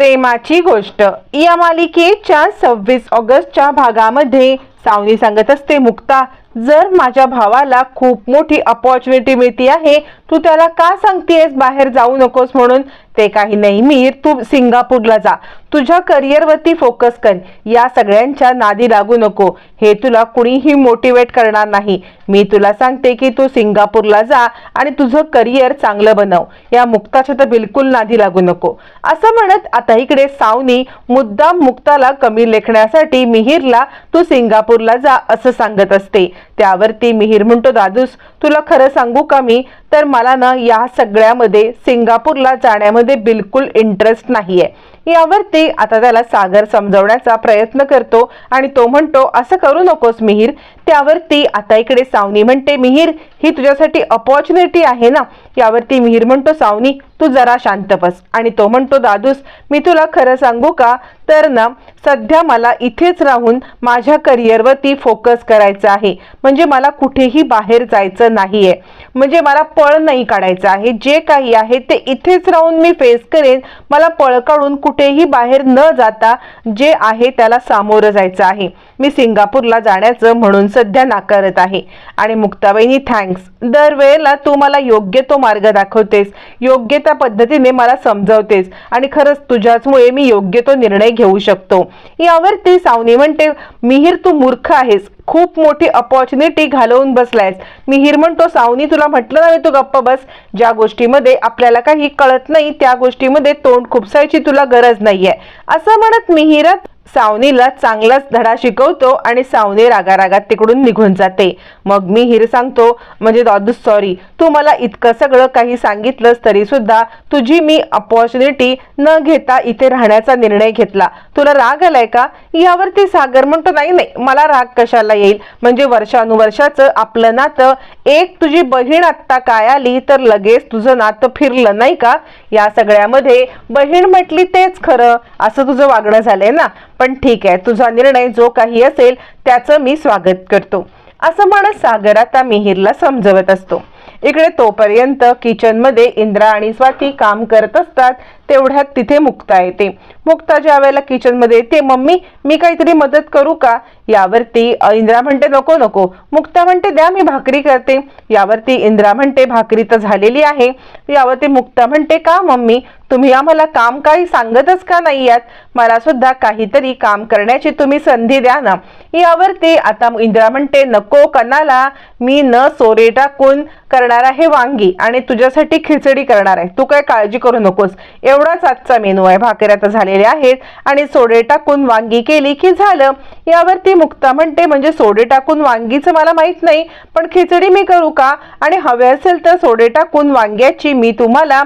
प्रेमाची गोष्ट. या मालिकेच्या सव्वीस ऑगस्टच्या भागामध्ये सावनी सांगत असते मुक्ता जर माझ्या भावाला खूप मोठी अपॉर्च्युनिटी मिळती आहे तू त्याला का सांगतेस बाहेर जाऊ नकोस म्हणून? ते काही नाही मीर तू सिंगापूरला जा. तुझ्या करिअरवरती फोकस कर. या सगळ्यांच्या नादी लागू नको. हे तुला कुणीही मोटिवेट करणार नाही. मी तुला सांगते की तू सिंगापूरला जा आणि तुझं करिअर चांगलं बनव. या मुक्ताच्या तर बिलकुल नादी लागू नको. असं म्हणत आता इकडे सावनी मुद्दाम मुक्ताला कमी लेखण्यासाठी मिहिरला तू सिंगापूरला जा असं सांगत असते. त्यावरती मिहीर म्हणतो दादूस तुला खरं सांगू का मी? तर मला ना या सगळ्यामध्ये सिंगापूरला जाण्यामध्ये बिलकुल इंटरेस्ट नाहीये. यावरती आता त्याला सागर समजवण्याचा प्रयत्न करतो आणि तो म्हणतो असं करू नकोस मिहीर. त्यावरती आता इकडे सावनी म्हणते मिहीर ही तुझ्यासाठी अपॉर्च्युनिटी आहे ना? यावरती मिहीर म्हणतो सावनी तू जरा शांत बस. आणि तो म्हणतो दादूस मी तुला खरं सांगू का? तर ना सध्या मला इथेच राहून माझ्या करिअरवरती फोकस करायचं आहे. म्हणजे मला कुठेही बाहेर जायचं नाही आहे म्हणजे मला पळ नाही काढायचं आहे. जे काही आहे ते इथेच राहून मी फेस करेन. मला पळ काढून कुठेही बाहेर न जाता जे आहे त्याला सामोरं जायचं आहे. मी सिंगापूरला जाण्याचं म्हणून सध्या नाकारत आहे. आणि मुक्ताबाईनी थँक्स दरवेळेला तू मला योग्य तो मार्ग दाखवतेस. योग्य त्या पद्धतीने मला समजवतेस. आणि खरंच तुझ्याचमुळे मी योग्य तो निर्णय घेऊ शकतो. यावरती सावनी म्हणते मिहीर तू मूर्ख आहेस. खूप मोठी अपॉर्च्युनिटी घालवून बसलायस. मिहीर म्हणतो सावनी तुला म्हटलं ना तू गप्प बस. ज्या गोष्टीमध्ये आपल्याला काही कळत नाही त्या गोष्टीमध्ये तोंड खुपसायची तुला गरज नाहीये. असं म्हणत मिहिरत सावनीला चांगलाच धडा शिकवतो आणि सावनी रागारागात तिकडून निघून जाते. मग मी हिर सांगतो म्हणजे दादू सॉरी तू मला इतकं सगळं काही सांगितलंस तरी सुद्धा तुझी मी अपॉर्च्युनिटी न घेता इथे राहण्याचा निर्णय घेतला. तुला राग आलाय का? यावरती सागर म्हणतो नाही नाही मला राग कशाला येईल? म्हणजे वर्षानुवर्षाचं आपलं नातं एक तुझी बहीण आत्ता काय आली तर लगेच तुझं नातं फिरलं नाही का? या सगळ्यामध्ये बहीण म्हटली तेच खरं. असं तुझं वागणं झालंय ना? पण ठीक आहे तुझा निर्णय जो काही असेल त्याचं मी स्वागत करतो. असं म्हणत सागर आता मिहीरला समजवत असतो. इकडे तोपर्यंत किचनमध्ये इंद्रा आणि स्वाती काम करत असतात. तेवढ्यात तिथे मुक्ता येते मुक्ता ज्या वेळेला किचनमध्ये येते मम्मी मी काहीतरी मदत करू का? यावरती इंद्रा म्हणते नको नको. मुक्ता म्हणते द्या मी भाकरी करते. यावरती इंद्रा म्हणते भाकरी तर झालेली आहे. यावरती मुक्ता म्हणते का मम्मी? तुम्ही आम्हाला काम काही सांगतच का नाही यात मला सुद्धा काहीतरी काम करण्याची तुम्ही संधी द्या ना. यावरती आता इंद्रा म्हणते नको कणाला. मी न सोरे टाकून करणार आहे वांगी आणि तुझ्यासाठी खिचडी करणार आहे. तू काय काळजी करू नकोस. एवढाच आजचा मेनू आहे. भाकऱ्या तर झालेल्या आहेत. आणि सोडे टाकून वांगी केली की झालं. यावरती मुक्ता म्हणते म्हणजे सोडे टाकून वांगीचं मला माहीत नाही पण खिचडी मी करू का? आणि हवे असेल तर सोडे टाकून वांग्याची मी तुम्हाला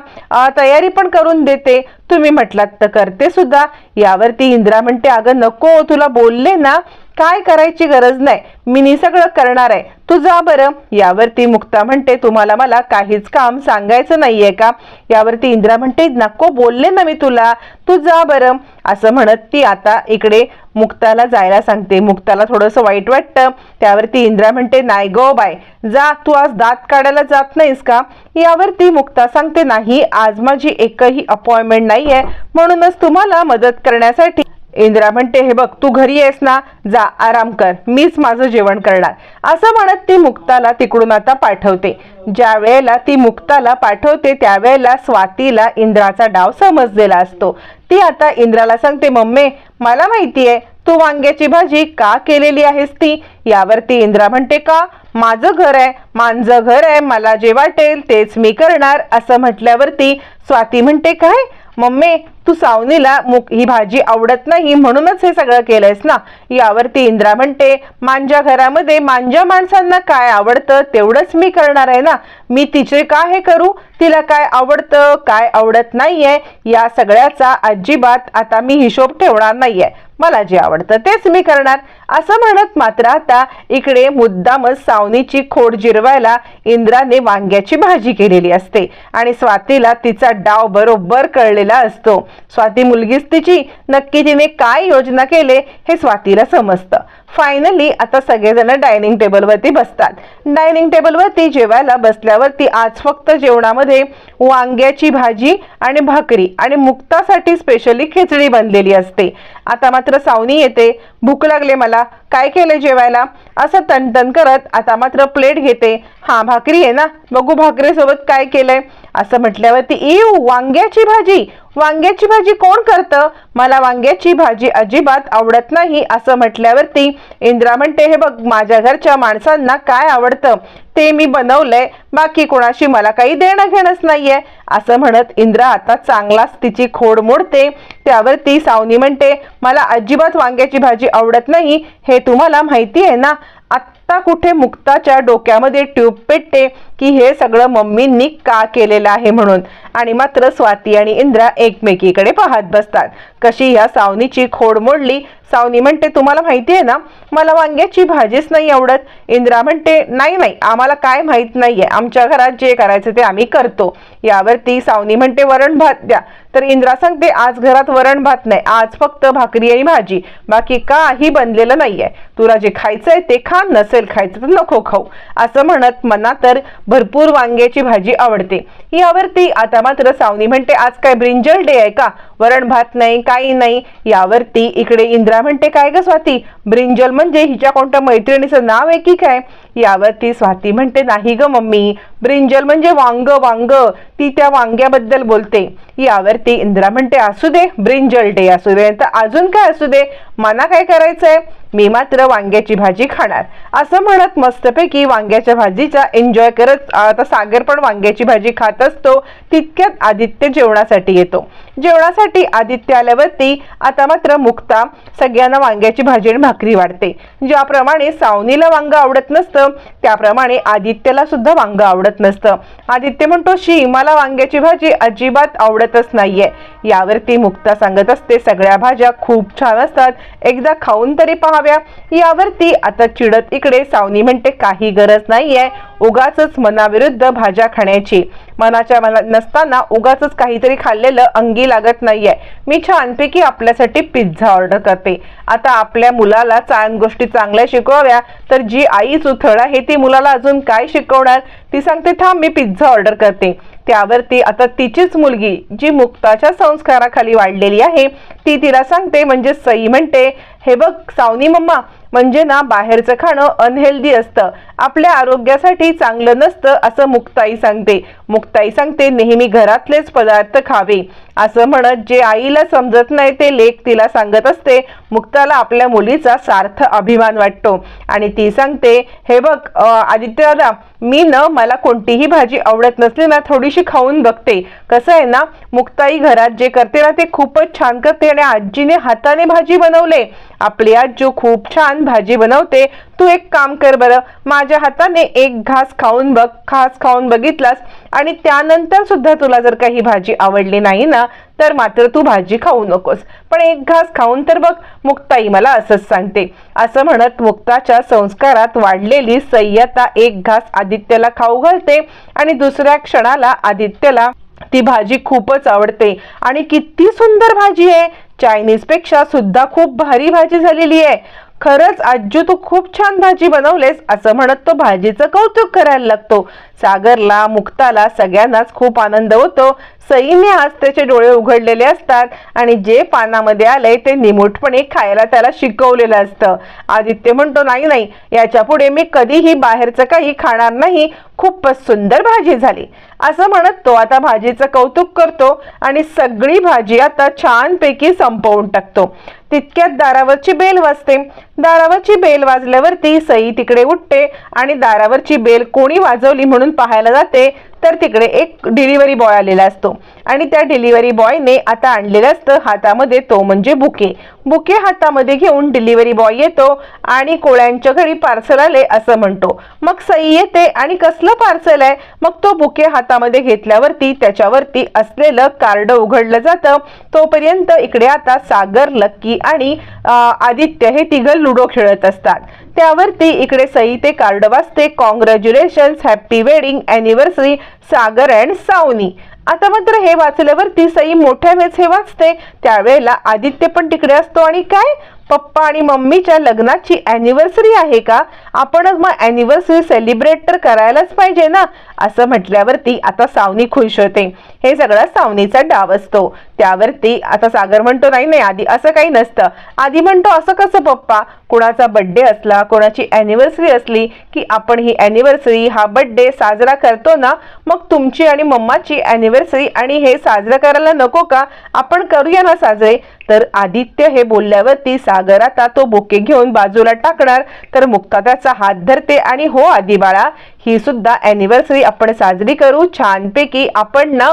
तयारी पण करून देते. तुम्ही म्हटलात तर करते सुद्धा. यावरती इंद्रा म्हणते अगं नको तुला बोलले ना काय करायची गरज नाही. मी नी सगळं करणार आहे. तू जा बरं. यावरती मुक्ता म्हणते तुम्हाला मला काहीच काम सांगायचं नाहीये का? यावरती इंद्रा म्हणते नको बोलले ना मी तुला. तू जा बरं. असं म्हणत ती आता इकडे मुक्ताला जायला सांगते. मुक्ताला थोडंसं वाईट वाटतं. त्यावरती इंद्रा म्हणते नाही गो बाय जा. तू आज दात काढायला जात नाहीस का? यावरती मुक्ता सांगते नाही आज माझी एकही अपॉइंटमेंट नाही आहे म्हणूनच तुम्हाला मदत करण्यासाठी इंद्रा म्हणते हे बघ तू घरी आहेस ना जा आराम कर मीच माझं जेवण करणार. असं म्हणत ती मुक्ताला तिकडून आता पाठवते. ज्या वेळेला ती मुक्ताला पाठवते त्यावेळेला स्वातीला इंद्राचा डाव समजलेला असतो. ती आता इंद्राला सांगते मम्मी मला माहिती आहे तू वांग्याची भाजी का केलेली आहेस ती? यावरती इंद्रा म्हणते का? माझं घर आहे माझं घर आहे मला जे वाटेल तेच मी करणार. असं म्हटल्यावरती स्वाती म्हणते काय? मम्मी तू सावनीला मुक ही भाजी आवडत नाही म्हणूनच हे सगळं केलंयस ना? यावरती इंद्रा म्हणते मांजा घरामध्ये मांजा माणसांना काय आवडतं तेवढंच मी करणार आहे ना? मी तिचे का हे करू? तिला काय आवडतं काय आवडत नाहीये या सगळ्याचा अजिबात आता मी हिशोब ठेवणार नाहीये. मला जे आवडतं तेच मी करणार. असं म्हणत मात्र आता इकडे मुद्दामच सावनीची खोड जिरवायला इंद्राने वांग्याची भाजी केलेली असते आणि स्वातीला तिचा डाव बरोबर कळलेला असतो. स्वाती मुलगीच तिची नक्की तिने काय योजना केले हे स्वातीला समजतं. फायनली आता सगळेजण डायनिंग टेबलवरती बसतात. डायनिंग टेबलवरती जेवायला बसल्यावरती आज फक्त जेवणामध्ये वांग्याची भाजी आणि भाकरी आणि मुक्तासाठी स्पेशली खिचडी बनलेली असते. आता मात्र सावनी येते. भूक लागले मला. काय केलं जेवायला? असं तणतण करत आता मात्र प्लेट घेते. हा भाकरी आहे ना? बघू भाकरीसोबत काय केलंय? असं म्हटल्यावरती इव वांग्याची भाजी. वांग्याची भाजी कोण करतं? मला वांग्याची भाजी अजिबात आवडत नाही असं म्हटल्यावरती इंद्रा म्हणते हे बघ माझ्या घरच्या माणसांना काय आवडतं? ते मी बनवलंय. बाकी कोणाशी मला काही देणं घेणंच नाहीये. असं म्हणत इंद्रा आता चांगलाच तिची खोड मोडते. त्यावरती सावनी म्हणते मला अजिबात वांग्याची भाजी आवडत नाही. हे तुम्हाला माहिती आहे ना? आत्ता कुठे मुक्ताच्या डोक्यामध्ये ट्यूब पेटते. की हे सगळं मम्मींनी का केलेलं आहे म्हणून? आणि मात्र स्वाती आणि इंद्रा एकमेकीकडे पाहत बसतात. कशी ह्या सावनीची खोड मोडली? सावनी म्हणते तुम्हाला माहिती आहे ना मला वांग्याची भाजीच नाही आवडत. इंद्रा म्हणते नाही नाही आम्हाला काय माहीत आहे आमच्या घरात जे करायचं ते आम्ही करतो. यावरती सावनी म्हणते वरण भात द्या. तर इंद्रा सांगते आज घरात वरण भात नाही आज फक्त भाकरी आणि भाजी. बाकी काही बनलेलं नाही आहे तुला जे खायचं आहे ते खा नसेल खायचं तर नको खाऊ. असं म्हणत मना तर भरपूर वांग्याची भाजी आवडते. यावरती आता मात्र सावनी म्हणते आज काय ब्रिंजल डे आहे का? वरण भात नाही काही नाही. यावरती इकडे इंद्रा म्हणते काय ग स्वाती? ब्रिंजल म्हणजे हिच्या कोणत्या मैत्रिणीचं नाव आहे की काय? यावरती स्वाती म्हणते नाही ग मम्मी. ब्रिंजल म्हणजे वांग वांग. ती त्या वांग्याबद्दल बोलते. यावरती इंद्रा म्हणते असू दे ब्रिंजल डे असू दे. तर अजून काय असू दे? मना काय करायचंय? मी मात्र वांग्याची भाजी खाणार. असं म्हणत मस्तपैकी वांग्याच्या भाजीचा एन्जॉय करत आता सागर पण वांग्याची भाजी खात असतो तितक्यात आदित्य जेवणासाठी येतो. जेवणासाठी आदित्य आल्यावरती आता मात्र मुक्ता सगळ्यांना वांग्याची भाजी आणि भाकरी वाढते. ज्याप्रमाणे सावनीला वांग आवडत नसतं त्याप्रमाणे आदित्यला सुद्धा वांग आवडत नसतं. आदित्य म्हणतो शी मला वांग्याची भाजी अजिबात आवडतच नाहीये. यावरती मुक्ता सांगत असते सगळ्या भाज्या खूप छान असतात. एकदा खाऊन तरी पहा पहाव्या यावरती आता चिडत इकडे सावनी म्हणते काही गरज नाहीये उगाच मनाविरुद्ध भाज्या खाण्याची. मनाच्या मनात नसताना उगाच काहीतरी खाल्लेलं अंगी लागत नाहीये. मी छानपैकी आपल्यासाठी पिझ्झा ऑर्डर करते. आता आपल्या मुलाला चांग गोष्टी चांगल्या शिकवाव्या तर जी आई चुथळ आहे ती मुलाला अजून काय शिकवणार? ती सांगते थांब मी पिझ्झा ऑर्डर करते. त्यावरती आता तिचीच मुलगी जी मुक्ताच्या संस्काराखाली वाढलेली आहे ती तिला सांगते म्हणजे सई म्हणते हे बघ सावनी मम्मा म्हणजे ना बाहेरचं खाणं अनहेल्दी असतं. आपल्या आरोग्यासाठी चांगलं नसतं असं मुक्ताई सांगते. मुक्ताई सांगते नेहमी घरातलेच पदार्थ खावे. असं म्हणत जे आईला समजत नाही ते लेख तिला सांगत असते. मुक्ताला आपल्या मुलीचा सार्थ अभिमान वाटतो. आणि ती सांगते हे बघ आदित्यला मी न मला कोणतीही भाजी आवडत नसली ना थोडीशी खाऊन बघते. कसं आहे ना मुक्ताई घरात जे करते ना ते खूपच छान करते आणि आजीने हाताने भाजी बनवले. आपली आजू खूप छान भाजी बनवते तू एक काम कर बरं. माझ्या हाताने एक घास खाऊन बघ घास खाऊन बघितलास आणि त्यानंतर सुद्धा तुला जर काही भाजी आवडली नाही ना तर मात्र तू भाजी खाऊ नकोस. पण एक घास खाऊन तर बघ मुक्ताई मला असंच सांगते. असं म्हणत मुक्ताच्या संस्कारात वाढलेली सय्यता एक घास आदित्यला खाऊ घालते आणि दुसऱ्या क्षणाला आदित्यला ती भाजी खूपच आवडते. आणि किती सुंदर भाजी आहे. चायनीजपेक्षा सुद्धा खूप भारी भाजी झालेली आहे. खरंच आजू तू खूप छान भाजी बनवलेस असं म्हणत तो भाजीचं कौतुक करायला लागतो. सागरला मुक्ताला सगळ्यांनाच खूप आनंद होतो. सईने आज त्याचे डोळे उघडलेले असतात आणि जे पानामध्ये आलंय ते निमूटपणे खायला त्याला शिकवलेलं असतं. आदित्य म्हणतो नाही नाही याच्यापुढे मी कधीही बाहेरचं काही खाणार नाही. खूपच सुंदर भाजी झाली. असं म्हणत तो आता भाजीचं कौतुक करतो आणि सगळी भाजी आता छानपैकी संपवून टाकतो. तितक्यात दारावरची बेल वाजते. दारावरची बेल वाजल्यावरती सई तिकडे उठते आणि दारावरची बेल कोणी वाजवली म्हणून पाहायला जाते तर तिकडे एक डिलिव्हरी बॉय आलेला असतो. आणि त्या डिलिव्हरी बॉयने आता आणलेलं असतं हातामध्ये तो म्हणजे बुके. बुके हातामध्ये घेऊन डिलिव्हरी बॉय येतो आणि कोळ्यांच्या घरी पार्सल आले असं म्हणतो. मग सई येते आणि कसलं पार्सल आहे? मग तो बुके हातामध्ये घेतल्यावरती त्याच्यावरती असलेलं कार्ड उघडलं जातं. तोपर्यंत इकडे आता सागर लक्की आणि आदित्य हे तिघं लुडो खेळत असतात. त्यावरती इकडे सई ते कार्ड वाचते. Congratulation happy wedding anniversary Sagar and Savani. आता मात्र हे वाचल्यावरती सई मोठ्या वेळेस हे वाचते. त्यावेळेला आदित्य पण तिकडे असतो. आणि काय? पप्पा आणि मम्मीच्या लग्नाची अॅनिव्हर्सरी आहे का? आपणच मग अॅनिव्हर्सरी सेलिब्रेट तर करायलाच पाहिजे ना? असं म्हटल्यावरती आता सावनी खुश होते. हे सगळं सावनीचा डाव असतो. त्यावरती आता सागर म्हणतो नाही नाही आधी असं काही नसतं. आधी म्हणतो असं कसं पप्पा? कोणाचा बड्डे असला कोणाची अॅनिव्हर्सरी असली की आपण ही अॅनिव्हर्सरी हा बड्डे साजरा करतो ना मग तुमची आणि मम्माची अॅनिव्हर्सरी आणि हे साजरं करायला नको का? आपण करूया ना साजरे. तर आदित्य हे बोलल्यावरती सागर आता तो बुके घेऊन बाजूला टाकणार तर मुक्ता त्याचा हात धरते आणि हो आदिबाळा बाळा ही सुद्धा अॅनिव्हर्सरी आपण साजरी करू. छानपैकी आपण ना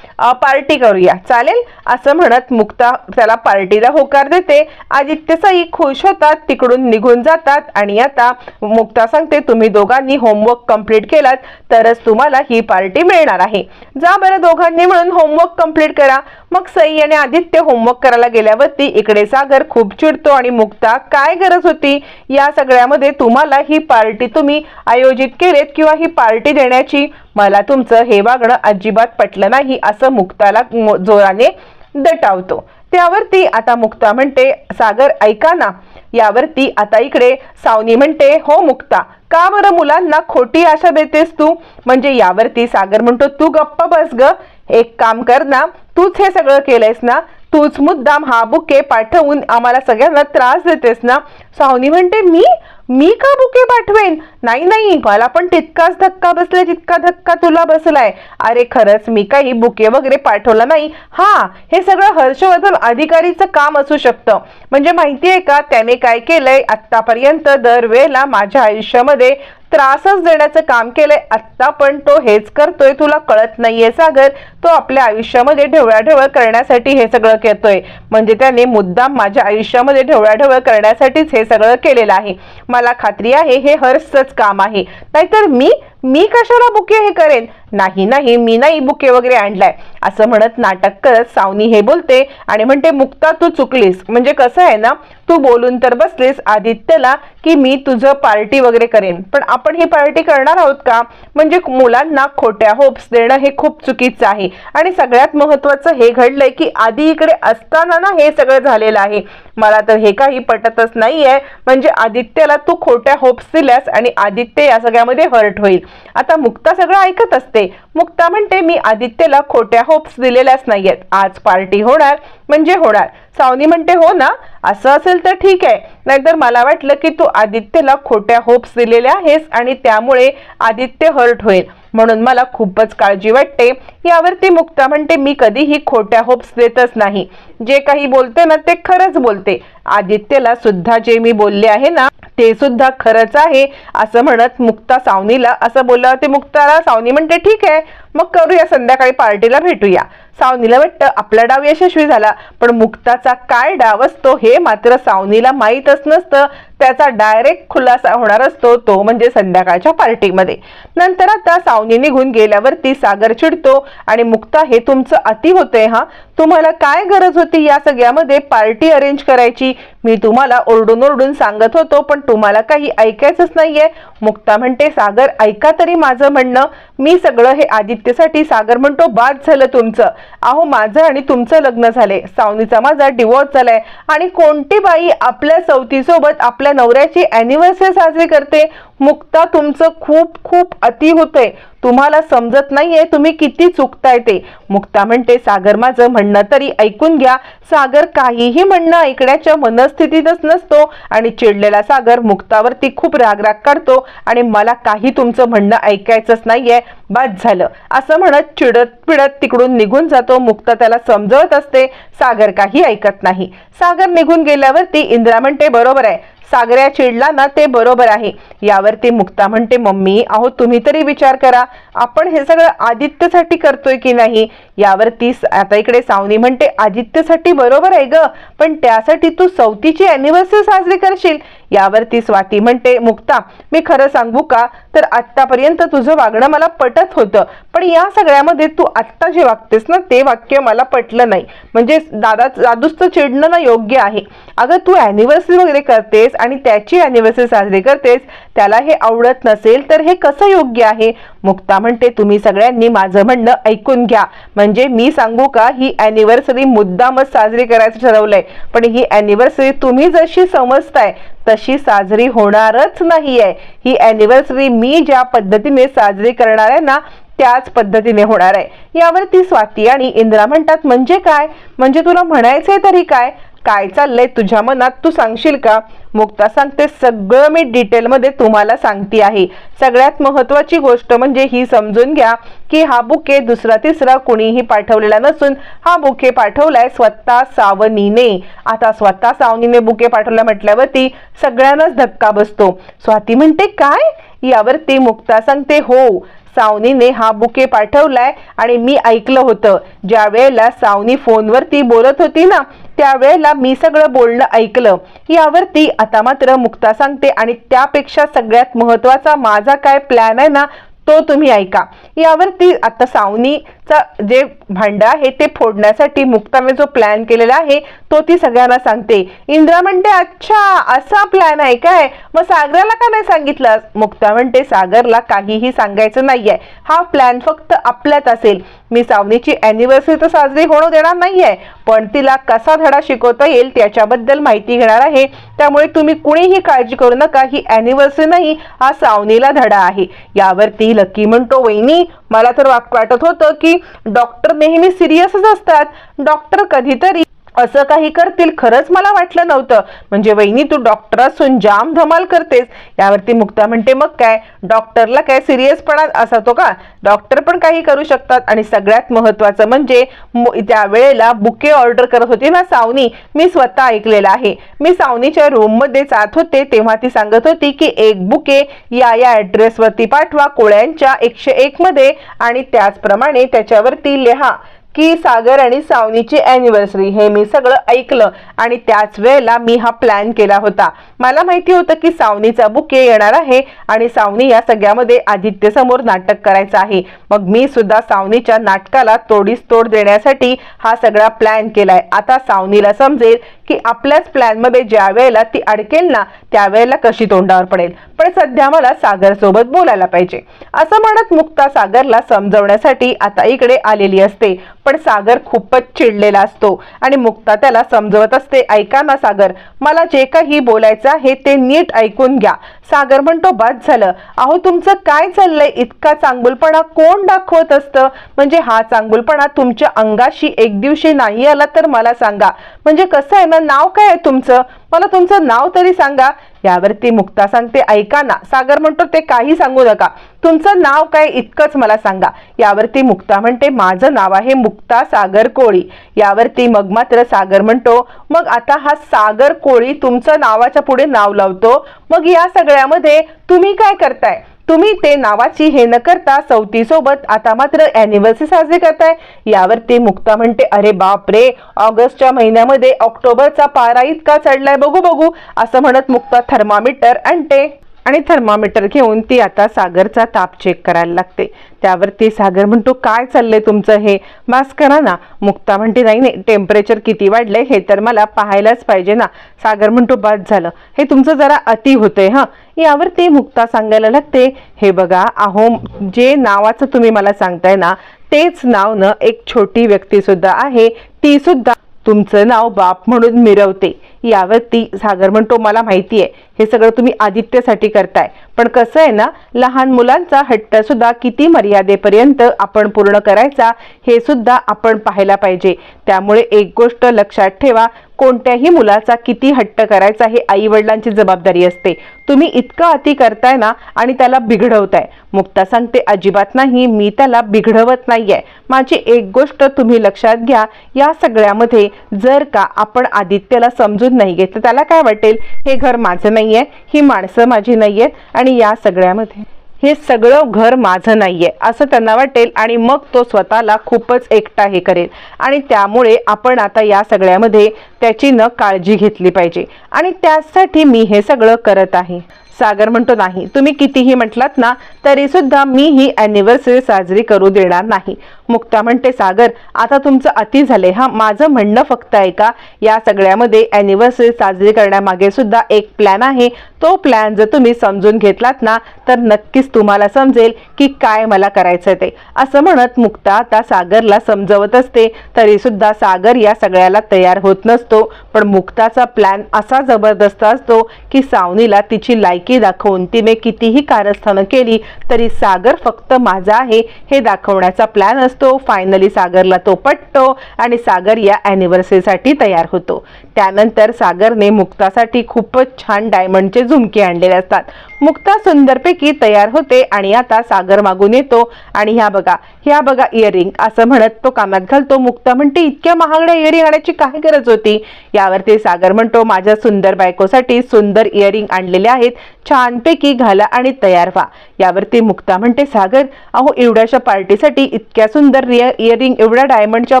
पार्टी करूया. चालेल? असं म्हणत मुक्ता त्याला पार्टीला होकार देते. आदित्यसाई खुश होतात तिकडून निघून जातात. आणि आता मुक्ता सांगते तुम्ही दोघांनी होमवर्क कंप्लीट केलात तरच तुम्हाला ही पार्टी मिळणार आहे. जा बरं दोघांनी म्हणून होमवर्क कंप्लीट करा. मग सई आणि आदित्य होमवर्क करायला गेल्यावरती इकडे सागर खूप चिडतो आणि मुक्ता काय गरज होती? या सगळ्यामध्ये तुम्हाला ही पार्टी तुम्ही आयोजित केलेत किंवा ही पार्टी देण्याची मला तुमचं हे वागणं अजिबात पटलं नाही असं मुक्ताला जोराने दटावतो. त्यावरती आता मुक्ता म्हणते सागर ऐका ना. यावरती आता इकडे सावनी म्हणते हो मुक्ता का बरं मुलांना खोटी आशा देतेस तू? म्हणजे यावरती सागर म्हणतो तू गप्प बस ग एक काम कर ना तूच हे सगळं केलंयस ना तूच मुद्दाम हा बुके पाठवून आम्हाला सगळ्यांना त्रास देतेस ना. सावनी म्हणते मी? मी का बुके पाठवेन? नाही नाही मला पण तितकाच धक्का बसलाय जितका धक्का तुला बसलाय. अरे खरंच मी काही बुके वगैरे पाठवला नाही. हा हे सगळं हर्षवर्धन अधिकारीचं काम असू शकतं. म्हणजे माहितीये का त्याने काय केलंय? आत्तापर्यंत दरवेळेला माझ्या आयुष्यामध्ये त्रासच देण्याचं काम केलंय. आत्ता पण तो हेच करतोय तुला कळत नाहीये सागर. तो आपल्या आयुष्यामध्ये ढवळाढवळ करण्यासाठी हे सगळं करतोय म्हणजे त्याने मुद्दाम माझ्या आयुष्यामध्ये ढवळाढवळ करण्यासाठीच हे सगळं केलेलं आहे. मला खात्री आहे हे हर्षच काम आहे. नाहीतर मी मी कशाला बुके हे करेन? नाही नाही मी नाही बुके वगैरे आणलाय. असं म्हणत नाटक करत सावनी हे बोलते आणि म्हणते मुक्ता तू चुकलीस. म्हणजे कसं आहे ना तू बोलून तर बसलीस आदित्यला की मी तुझं पार्टी वगैरे करेन. पण आपण ही पार्टी करणार आहोत का? म्हणजे मुलांना खोट्या होप्स देणं हे खूप चुकीचं आहे. आणि सगळ्यात महत्वाचं हे घडलंय की आधी इकडे असताना ना हे सगळं झालेलं आहे. मला तर हे काही पटतच नाहीये. म्हणजे आदित्यला तू खोट्या होप्स दिल्यास आणि आदित्य या सगळ्यामध्ये हर्ट होईल. आता मुक्ता सगळं ऐकत असते. मुक्ता म्हणते मी आदित्यला खोट्या होप्स दिलेल्याच नाहीयेत. आज पार्टी होणार म्हणजे होणार. सावनी म्हणते हो ना असं असेल तर ठीक आहे. नाहीतर मला वाटलं की तू आदित्यला खोट्या होप्स दिलेल्या आहेस आणि त्यामुळे आदित्य हर्ट होईल. म्हणून मला खूपच काळजी वाटते. यावरती मुक्ता म्हणते मी कधीही खोट्या होप्स देतच नाही. जे काही बोलते ना ते खरंच बोलते. आदित्यला सुद्धा जे मी बोलले आहे ना ते सुद्धा खरंच आहे. असं म्हणत मुक्ता सावनीला असं बोललं. ते मुक्ताला सावनी म्हणते ठीक आहे मग करूया संध्याकाळी पार्टीला भेटूया. सावनीला वाटतं आपला डाव यशस्वी झाला. पण मुक्ताचा काय डाव असतो हे मात्र सावनीला माहीतच नसतं. त्याचा डायरेक्ट खुलासा होणार असतो तो म्हणजे संध्याकाळच्या पार्टीमध्ये. नंतर आता सावनी निघून गेल्यावरती सागर चिडतो आणि मुक्ता हे तुमचं अति होतंय हा? तुम्हाला काय गरज होती या सगळ्यामध्ये पार्टी अरेंज करायची? मी तुम्हाला ओरडून ओरडून सांगत होतो पण तुम्हाला काही ऐकायचंच नाहीये. मुक्ता म्हणते सागर ऐका तरी माझं म्हणणं. मी सगळं हे आदित्यसाठी सागर म्हणतो बाद झालं तुमचं. अहो माझं आणि तुमचं लग्न झालंय. सावनीचा माझा डिवोर्स झालाय. आणि कोणती बाई आपल्या सवतीसोबत आपल्या नवऱ्याची अॅनिव्हर्सरी साजरी करते. मुक्ता तुमचं खूप खूप अति होतंय. तुम्हाला समजत नाहीये तुम्ही किती चुकताय ते. मुक्ता म्हणते सागर माझं म्हणणं तरी ऐकून घ्या. सागर काहीही म्हणणं ऐकण्याच्या मनस्थितीतच नसतो आणि चिडलेला सागर मुक्तावरती खूप रागराग काढतो आणि मला काही तुमचं म्हणणं ऐकायचंच नाहीये. बाद झालं. असं म्हणत चिडत पिडत तिकडून निघून जातो. मुक्ता त्याला समजवत असते. सागर काही ऐकत नाही. सागर निघून गेल्यावरती इंद्रा म्हणते बरोबर आहे. सागऱ्या चिडला ना ते बरोबर आहे. यावरती मुक्ता म्हणते मम्मी अहो तुम्ही तरी विचार करा. आपण हे सगळं आदित्यसाठी करतोय की नाही? यावरती आता इकडे सावनी म्हणते आदित्यसाठी बरोबर आहे ग पण त्यासाठी तू चौथीची अॅनिव्हर्सरी साजरी करशील. यावरती स्वाती म्हणते मुक्ता मी खरं सांगू का? तर आत्तापर्यंत तुझं वागणं मला पटत होतं पण या सगळ्यामध्ये तू आत्ता जे वागतेस ना ते वाक्य मला पटलं नाही. म्हणजे दादा दादूचं चिडणं ना योग्य आहे. अगं तू अॅनिव्हर्सरी वगैरे करतेस आणि त्याची अॅनिव्हर्सरी साजरी करतेस त्याला हे आवडत नसेल तर हे कसं योग्य आहे? मुक्ता म्हणते तुम्ही सगळ्यांनी माझं म्हणणं ऐकून घ्या. म्हणजे मी सांगू का ही अॅनिव्हर्सरी मुद्दामच साजरी करायचं ठरवलंय. पण ही अॅनिव्हर्सरी तुम्ही जशी समजताय तशी साजरी होणारच नाही आहे ही अॅनिव्हर्सरी मी ज्या पद्धतीने साजरी करणार आहे ना त्याच पद्धतीने होणार आहे. यावरती स्वाती आणि इंद्रा म्हणतात म्हणजे काय? म्हणजे तुला म्हणायचंय तरी काय? काय चाललंय तुझ्या मनात? तू सांगशील का? मुक्ता सांगते सगळं मी डिटेलमध्ये तुम्हाला सांगते आहे. सगळ्यात महत्वाची गोष्ट म्हणजे ही समजून घ्या की हा बुके दुसरा तिसरा कुणीही पाठवलेला नसून हा बुके पाठवलाय स्वतः सावनीने. आता स्वतः सावनीने बुके पाठवला म्हटल्यावरती सगळ्यांनाच धक्का बसतो. स्वाती म्हणते काय? यावरती मुक्ता सांगते हो सावनीने हा बुके पाठवलाय आणि मी ऐकलं होतं. ज्या वेळेला सावनी फोनवरती बोलत होती ना त्यावेळेला मी सगळं बोलणं ऐकलं. यावरती आता मात्र मुक्ता सांगते आणि त्यापेक्षा सगळ्यात महत्त्वाचा माझा काय प्लॅन आहे ना तो तुम्ही ऐका. यावरती आता सावनी सावनीचा जे भांड आहे ते फोडण्यासाठी मुक्ताने जो प्लॅन केलेला आहे तो ती सगळ्यांना सांगते. इंद्रा म्हणते अच्छा असा प्लॅन आहे काय? मग सागराला का नाही सांगितलं मुक्ता म्हणते सागरला काहीही सांगायचं नाहीये. हा प्लॅन फक्त आपल्यात असेल. मी सावनीची अॅनिव्हर्सरी तर साजरी होणं देणार नाहीये पण तिला कसा धडा शिकवता येईल त्याच्याबद्दल माहिती घेणार आहे. त्यामुळे तुम्ही कुणीही काळजी करू नका. ही अॅनिव्हर्सरी नाही हा सावनीला धडा आहे. यावरती लकी म्हणतो वहिनी मला तर वाक- वाटत होतं की डॉक्टर नेहमी सिरियसच असतात. डॉक्टर कधीतरी असं काही करतील खरंच मला वाटलं नव्हतं. म्हणजे वहिनी तू डॉक्टर असून जाम धमाल करतेस. यावरती मुक्ता म्हणते मग काय? डॉक्टरला काय सिरियसपणा असा तो का? डॉक्टर पण काही करू शकतात. आणि सगळ्यात महत्वाचं म्हणजे मु- त्यावेळेला बुके ऑर्डर करत होती ना सावनी. मी स्वतः ऐकलेलं आहे. मी सावनीच्या रूममध्ये जात होते तेव्हा ती सांगत होती की एक बुके या या ॲड्रेसवरती पाठवा कोळ्यांच्या एकशे एकमध्ये आणि त्याचप्रमाणे त्याच्यावरती लिहा. की सागर आणि सावनीची अॅनिव्हर्सरी हे मी सगळं ऐकलं आणि त्याच वेळेला मी हा प्लॅन केला होता. मला माहिती होतं की सावनीचा बुके येणार आहे आणि सावनी या सगळ्यामध्ये आदित्य समोर नाटक करायचं आहे. मग मी सुद्धा सावनीच्या नाटकाला तोडीस तोड देण्यासाठी हा सगळा प्लॅन केलाय. आता सावनीला समजेल की आपल्याच प्लॅनमध्ये ज्या वेळेला ती अडकेल ना त्यावेळेला कशी तोंडावर पडेल. पण सध्या मला सागर सोबत बोलायला पाहिजे. असं म्हणत मुक्ता सागरला समजवण्यासाठी आता इकडे आलेली असते. पण सागर खूपच चिडलेला असतो आणि मुक्ता त्याला समजवत असते ऐका ना सागर मला जे काही बोलायचं आहे ते नीट ऐकून घ्या. सागर म्हणतो बाद झालं. अहो तुमचं काय चाललंय? इतका चांगुलपणा कोण दाखवत असतं? म्हणजे हा चांगुलपणा तुमच्या अंगाशी एक दिवशी नाही आला तर मला सांगा. म्हणजे कसं आहे ना नाव काय आहे तुमचं? मला तुमचं नाव तरी सांगा. यावरती मुक्ता सांगते ऐका ना सागर म्हणतो ते काही सांगू नका. तुमचं नाव काय इतकंच मला सांगा. यावरती मुक्ता म्हणते माझं नाव आहे मुक्ता सागर कोळी. यावरती मग मात्र सागर म्हणतो मग आता हा सागर कोळी तुमचं नावाच्या पुढे नाव लावतो. मग या सगळ्यामध्ये तुम्ही काय करताय? तुम्ही ते नावाची हे न करता सवती सोबत आता मात्र अॅनिव्हर्सरी साजरी करताय. यावरती मुक्ता म्हणते अरे बाप रे ऑगस्टच्या महिन्यामध्ये ऑक्टोबरचा पारा इतका चढलाय बघू बघू असं म्हणत मुक्ता थर्मामीटर आणते. आणि थर्मामीटर घेऊन ती आता सागरचा ताप चेक करायला लागते. त्यावरती सागर म्हणतो काय चाललंय तुमचं हे? मास्क करा ना. मुक्ता म्हणते नाही नाही टेम्परेचर किती वाढलंय हे तर मला पाहायलाच पाहिजे ना. सागर म्हणतो बाद झालं. हे तुमचं जरा अति होतंय हां. यावरती मुक्ता सांगायला लागते हे बघा अहो जे नावाचं तुम्ही मला सांगताय ना तेच नाव न एक छोटी व्यक्ती सुद्धा आहे. ती सुद्धा तुमचं नाव बाप म्हणून मिरवते. यावरती सागर म्हणतो मला माहिती आहे. हे सगळं तुम्ही आदित्यसाठी करताय. पण कसं आहे ना लहान मुलांचा हट्ट सुद्धा किती मर्यादेपर्यंत आपण पूर्ण करायचा हे सुद्धा आपण पाहायला पाहिजे. त्यामुळे एक गोष्ट लक्षात ठेवा कोणत्याही मुलाचा किती हट्ट करायचा हे आई वडिलांची जबाबदारी असते. तुम्ही इतकं अति करताय ना आणि त्याला बिघडवताय. मुक्ता सांगते अजिबात नाही मी त्याला बिघडवत नाहीये. माझी एक गोष्ट तुम्ही लक्षात घ्या या सगळ्यामध्ये जर का आपण आदित्यला समजून नाही घेत तर त्याला काय वाटेल? हे घर माझं नाहीये. ही माणसं माझी नाहीये. आणि या सगळ्यामध्ये हे सगळं घर माझं नाहीये असं त्यांना वाटेल. आणि मग तो स्वतःला खूपच एकटा हे करेल. आणि त्यामुळे आपण आता या सगळ्यामध्ये त्याची न काळजी घेतली पाहिजे. आणि त्यासाठी मी हे सगळं करत आहे. सागर म्हणतो नाही. तुम्ही कितीही म्हटलात ना तरी सुद्धा मी ही अॅनिव्हर्सरी साजरी करू देणार नाही. मुक्ता म्हणते सागर आता तुमचं अति झाले हा. माझं म्हणणं फक्त ऐका या सगळ्यामध्ये अॅनिव्हर्सरी साजरी करण्यामागे सुद्धा एक प्लॅन आहे. तो प्लॅन जर तुम्ही समजून घेतलात ना तर नक्कीच तुम्हाला समजेल की काय मला करायचं ते. असं म्हणत मुक्ता आता सागरला समजवत असते. तरी सुद्धा सागर या सगळ्याला तयार होत नसतो. पण मुक्ताचा प्लॅन असा जबरदस्त असतो की सावनीला तिची लायकी दाखवून तिने कितीही कारस्थानं केली तरी सागर फक्त माझा आहे हे दाखवण्याचा प्लॅन असतो. फायनली सागरला तो पटतो आणि सागर या अॅनिव्हर्सरीसाठी तयार होतो. त्यानंतर सागरने मुक्तासाठी खूपच छान डायमंडचे झुमके आणलेले असतात. मुक्ता सुंदरपैकी तयार होते आणि आता सागर मागून येतो. आणि ह्या बघा ह्या बघा इयरिंग असं म्हणत तो कामात घालतो. मुक्ता म्हणते इतक्या महागड्या इयरिंग आणायची काय गरज होती? यावरती सागर म्हणतो माझ्या सुंदर बायकोसाठी सुंदर इयरिंग आणलेले आहेत. छानपैकी घाला आणि तयार व्हा. यावरती मुक्ता म्हणते सागर अहो एवढ्याशा पार्टीसाठी इतक्या सुंदर इयरिंग एवढ्या डायमंडच्या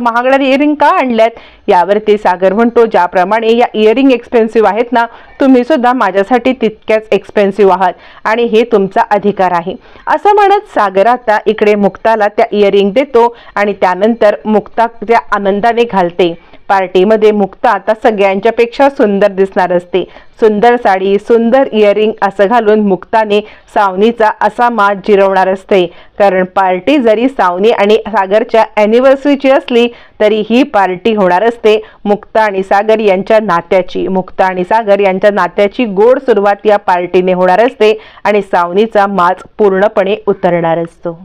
महागड्या इयरिंग का आणल्यात? यावरती सागर म्हणतो ज्याप्रमाणे या इयरिंग एक्सपेन्सिव्ह आहेत ना तुम्ही सुद्धा माझ्यासाठी तितक्याच एक्सपेन्सिव्ह आहात आणि हे तुमचा अधिकार आहे. असं म्हणत सागर आता इकडे मुक्ताला त्या इयरिंग देतो आणि त्यानंतर मुक्ता त्या आनंदाने घालते. पार्टीमध्ये मुक्ता आता सगळ्यांच्या पेक्षा सुंदर दिसणार असते. सुंदर साडी सुंदर इयरिंग असं घालून मुक्ताने सावनीचा असा माज जिरवणार असते. कारण पार्टी जरी सावनी आणि सागरच्या ॲनिव्हर्सरीची असली तरी ही पार्टी होणार असते मुक्ता आणि सागर यांच्या नात्याची. मुक्ता आणि सागर यांच्या नात्याची गोड सुरुवात या पार्टीने होणार असते आणि सावनीचा माज पूर्णपणे उतरणार असतो.